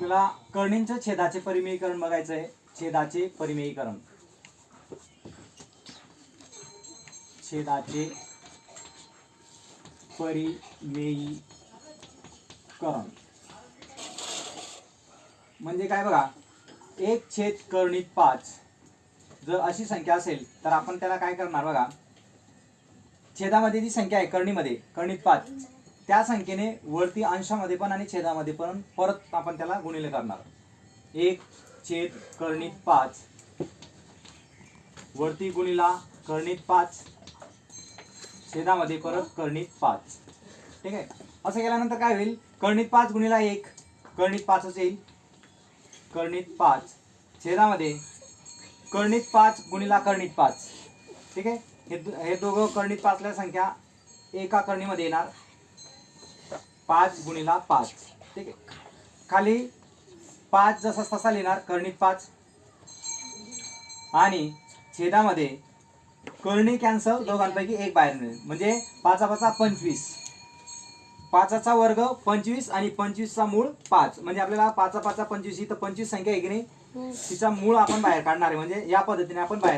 तुला कर्णींचं छेदाचे परिमेयीकरण बघायचं आहे. छेदाचे परिमेयीकरण. छेदाचे परिमेयीकरण. म्हणजे काय बघा एक छेद कर्णित पाच. जर अशी संख्या असेल तर आपण त्याला काय करणार बघा? छेदामध्ये जी संख्या आहे कर्णीमध्ये कर्णित पाच. त्या संख्येने वरती अंशामध्ये पण आणि छेदामध्ये पण परत आपण त्याला गुणिले करणार. एक छेद कर्णित पाच. वरती गुणिला कर्णित पाच. छेदामध्ये परत कर्णित पाच. ठीक आहे? असं केल्यानंतर काय होईल? कर्णित पाच गुणिला एक. कर्णित पाचच येईल. कर्णित पाच. छेदामध्ये कर्णित पाच गुणिला कर्णित पाच. ठीक आहे? हे हे दोघं कर्णित पाचल्या संख्या एका कर्णीमध्ये येणार. पाच गुणिला पाच. ठीक आहे. खाली पाच जसा तसा लिहिणार कर्णिक पाच. आणि छेदामध्ये कर्णी कॅन्सल दोघांपैकी एक बाहेर मिळेल. म्हणजे पाचा पाचा पंचवीस. पाचाचा वर्ग पंचवीस आणि पंचवीसचा मूळ पाच. म्हणजे आपल्याला पाचा पाचा पंचवीस ही तर पंचवीस संख्या आहे की नाही? तिचा मूळ आपण बाहेर काढणार आहे. म्हणजे या पद्धतीने आपण बाहेर